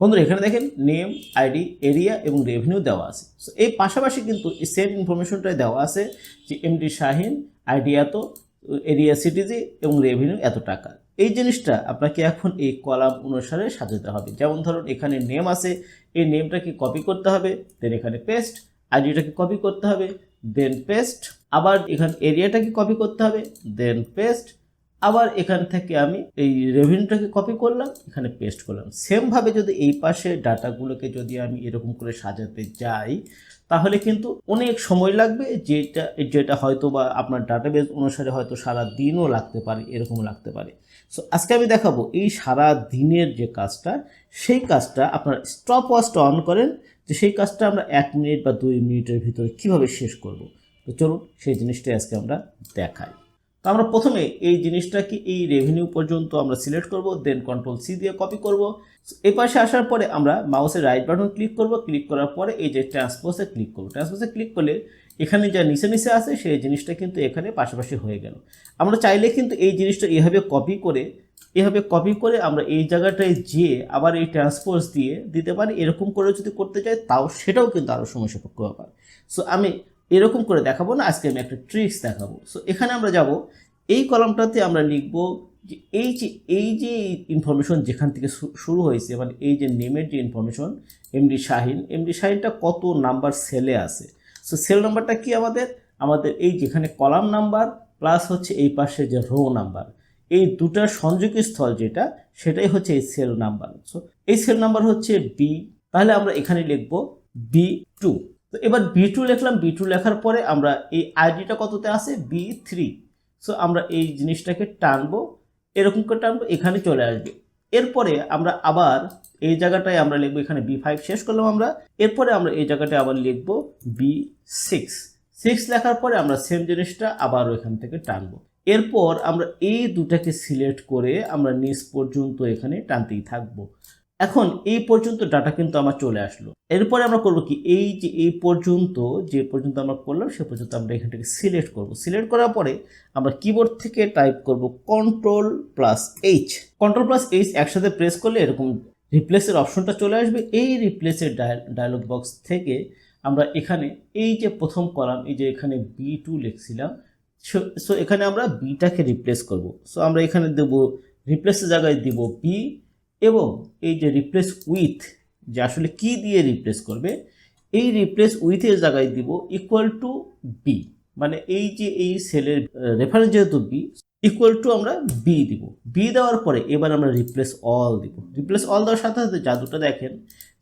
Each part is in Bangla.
বন্ধুরা, এখানে দেখেন নেম আইডি এরিয়া এবং রেভিনিউ দেওয়া আছে। সো এই পাশাপাশি কিন্তু এই সেম ইনফরমেশনটাই দেওয়া আছে যে এমডি শাহিন আইডি এত এরিয়া সিটিজি এবং রেভিনিউ এত টাকা। এই জিনিসটা আপনাকে এখন এই কলাম অনুসারে সাজাতে হবে। যেমন ধরুন, এখানে নেম আছে, এই নেমটাকে কপি করতে হবে দেন এখানে পেস্ট আইডিটাকে কপি করতে হবে দেন পেস্ট আবার এখানে এরিয়াটাকে কপি করতে হবে দেন পেস্ট আবার এখান থেকে আমি এই রেভিনিউটাকে কপি করলাম, এখানে পেস্ট করলাম। সেমভাবে যদি এই পাশে ডাটাগুলোকে যদি আমি এরকম করে সাজাতে যাই, তাহলে কিন্তু অনেক সময় লাগবে যেটা যেটা হয়তো বা আপনার ডাটাবেস অনুসারে হয়তো সারা দিনও লাগতে পারে এরকম লাগতে পারে। সো আজকে আমি দেখাবো এই সারা দিনের যে কাজটা, সেই কাজটা আপনার স্টপ ওয়াচটা অন করেন, যে সেই কাজটা আমরা এক মিনিট বা দুই মিনিটের ভিতরে কীভাবে শেষ করব। তো চলুন সেই জিনিসটাই আজকে আমরা দেখাই। তো আমরা প্রথমে এই জিনিসটাকে এই রেভিনিউ পর্যন্ত আমরা সিলেক্ট করব দেন কন্ট্রোল সি দিয়ে কপি করব। এই পাশে আসার পরে আমরা মাউসের রাইট বাটন ক্লিক করব ক্লিক করার পরে এই যে ট্রান্সপোজে ক্লিক করব। ট্রান্সপোজে ক্লিক করলে এখানে যা নিচে নিচে আছে, সেই জিনিসটা কিন্তু এখানে পাশাপাশি হয়ে গেল। আমরা চাইলে কিন্তু এই জিনিসটা এভাবে কপি করে, এভাবে কপি করে আমরা এই জায়গাটায় যেয়ে আবার এই ট্রান্সপোজ দিয়ে দিতে পারি। এরকম করে যদি করতে চাই, তাও সেটাও কিন্তু আরও সময় সাপেক্ষ ব্যাপার। সো আমি এরকম করে দেখাবো না, আজকে আমি একটা ট্রিক্স দেখাবো। সো এখানে আমরা যাব, এই কলামটাতে আমরা লিখব যে এই যে এই যে ইনফরমেশন যেখান থেকে শুরু হয়েছে মানে এই যে নেমের যে ইনফরমেশন এমডি শাহিন এমডি শাহিনটা কত নাম্বার সেলে আছে? সো সেল নাম্বারটা কি আমাদের? আমাদের এই যেখানে কলাম নাম্বার প্লাস হচ্ছে এই পাশে যে রো নাম্বার এই দুটার সংযোগী স্থল যেটা, সেটাই হচ্ছে এই সেল নাম্বার সো এই সেল নাম্বার হচ্ছে বি তাহলে আমরা এখানে লিখব বি টু তো এবার বি টু লিখলাম বি টু লেখার পরে আমরা এই আইডিটা কততে আছে বি থ্রি সো আমরা এই জিনিসটাকে টানবো, এরকম করে টানবো, এখানে চলে আসবে। এরপরে আমরা আবার এই জায়গাটায় আমরা লিখব, এখানে বি ফাইভ শেষ করলাম আমরা। এরপরে আমরা এই জায়গাটায় আবার লিখব বি সিক্স সিক্স লেখার পরে আমরা সেম জিনিসটা আবারও এখান থেকে টানবো। এরপর আমরা এই দুটাকে সিলেক্ট করে আমরা নিচ পর্যন্ত এখানে টানতেই থাকব। এখন এই পর্যন্ত ডাটা কিন্তু আমার চলে আসলো। এরপরে আমরা করব কি? এই যে এই পর্যন্ত যে পর্যন্ত আমরা করলাম, সে পর্যন্ত আমরা এখান থেকে সিলেক্ট করব। সিলেক্ট করার পরে আমরা কিবোর্ড থেকে টাইপ করব control plus H control plus H একসাথে প্রেস করলে এরকম রিপ্লেসের অপশনটা চলে আসবে। এই রিপ্লেসের ডায়লগ বক্স থেকে আমরা এখানে এই যে প্রথম কলাম এই যে এখানে বি টু লিখছিলাম, সো এখানে আমরা বিটাকে রিপ্লেস করব। সো আমরা এখানে দেব রিপ্লেসের জায়গায় দিব বি এবং এই যে রিপ্লেস উইথ যে আসলে কি দিয়ে রিপ্লেস করবে, এই রিপ্লেস উইথের জায়গায় দিব ইকুয়াল টু বি মানে এই যে এই সেলের রেফারেন্স যেহেতু বি ইকুয়াল টু আমরা বি দিব। বি দেওয়ার পরে এবার আমরা রিপ্লেস অল দিব। রিপ্লেস অল দেওয়ার সাথে সাথে জাদুটা দেখেন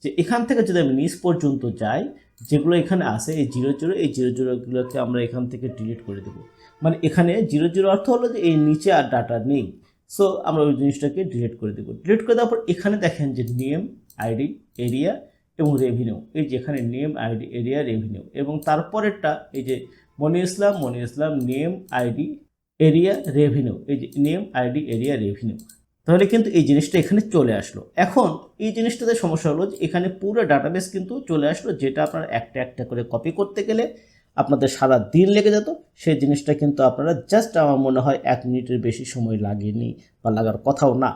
যে এখান থেকে যদি আমি নিচ পর্যন্ত যাই, যেগুলো এখানে আছে, এই জিরো জিরো এই জিরো জিরোগুলোকে আমরা এখান থেকে ডিলিট করে দেবো। মানে এখানে জিরো জিরো অর্থ হলো যে এই নিচে আর ডাটা নেই। সো আমরা ওই জিনিসটাকে ডিলিট করে দেবো। ডিলিট করে দেওয়ার পর এখানে দেখেন যে নেম আইডি এরিয়া এবং রেভিনিউ এই যে এখানে নেম আইডি এরিয়া রেভিনিউ এবং তারপরেরটা এই যে Moni Islam Moni Islam name ID area revenue এই যে নেম আইডি এরিয়া রেভিনিউ তাহলে কিন্তু এই জিনিসটা এখানে চলে আসলো। এখন এই জিনিসটাতে সমস্যা হলো যে এখানে পুরো ডাটাবেস কিন্তু চলে আসলো যেটা আপনার একটা একটা করে কপি করতে গেলে আপনাদের সারা দিন লেগে যেত, সেই জিনিসটা কিন্তু আপনারা জাস্ট আমার মনে হয় এক মিনিটের বেশি সময় লাগেনি বা লাগার কথাও না।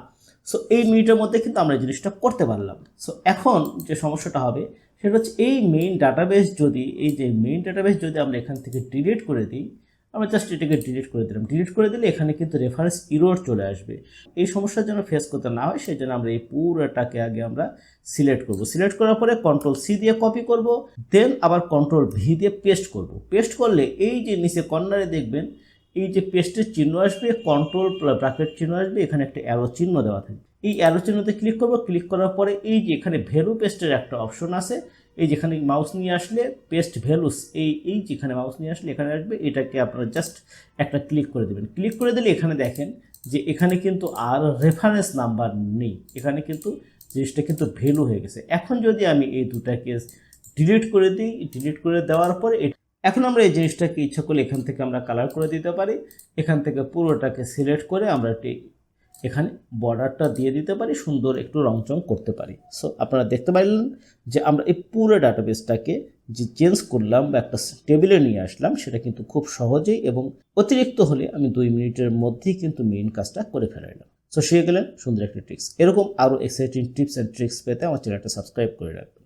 সো এই মিনিটের মধ্যে কিন্তু আমরা এই জিনিসটা করতে পারলাম। সো এখন যে সমস্যাটা হবে, সেটা হচ্ছে এই মেইন ডাটাবেস যদি, এই যে মেইন ডাটাবেস যদি আমরা এখান থেকে ডিলিট করে দিই আমরা জাস্ট এটাকে ডিলিট করে দিলাম। ডিলিট করে দিলে এখানে কিন্তু রেফারেন্স ইরোর চলে আসবে। এই সমস্যার জন্য ফেস করতে না হয়, সেই জন্য আমরা এই পুরোটাকে আগে আমরা সিলেক্ট করব। সিলেক্ট করার পরে কন্ট্রোল সি দিয়ে কপি করব দেন আবার কন্ট্রোল ভি দিয়ে পেস্ট করব। পেস্ট করলে এই যে নিচে কর্নারে দেখবেন, এই যে পেস্টের চিহ্ন আসবে কন্ট্রোল ব্র্যাকেট চিহ্ন আসবে, এখানে একটা অ্যারো চিহ্ন দেওয়া থাকবে। এই অ্যারো চিহ্নতে ক্লিক করব ক্লিক করার পরে এই যে এখানে ভ্যালু পেস্টের একটা অপশন আছে, এই যেখানে মাউস নিয়ে আসলে পেস্ট ভ্যালুস এই এই যেখানে মাউস নিয়ে আসলে এখানে আসবে, এটাকে আপনারা জাস্ট একটা ক্লিক করে দেবেন। ক্লিক করে দিলে এখানে দেখেন যে এখানে কিন্তু আর রেফারেন্স নাম্বার নেই। এখানে কিন্তু জিনিসটা কিন্তু ভ্যালু হয়ে গেছে। এখন যদি আমি এই দুটাকে ডিলিট করে দিই ডিলিট করে দেওয়ার পরে এখন আমরা এই জিনিসটাকে ইচ্ছা করলে এখান থেকে আমরা কালার করে দিতে পারি। এখান থেকে পুরোটাকে সিলেক্ট করে আমরা এখানে বর্ডারটা দিয়ে দিতে পারি, সুন্দর একটু রংচং করতে পারি। সো আপনারা দেখতে পারলেন যে আমরা এই পুরো ডাটাবেসটাকে যে চেঞ্জ করলাম বা একটা টেবিলে নিয়ে আসলাম, সেটা কিন্তু খুব সহজেই এবং অতিরিক্ত হলে আমি দুই মিনিটের মধ্যেই কিন্তু মেইন কাজটা করে ফেলাইলাম। সো শিখে গেলেন সুন্দর একটি ট্রিক্স এরকম আরও এক্সাইটিং টিপস অ্যান্ড ট্রিক্স পেতে আমার চ্যানেলটা সাবস্ক্রাইব করে রাখবেন।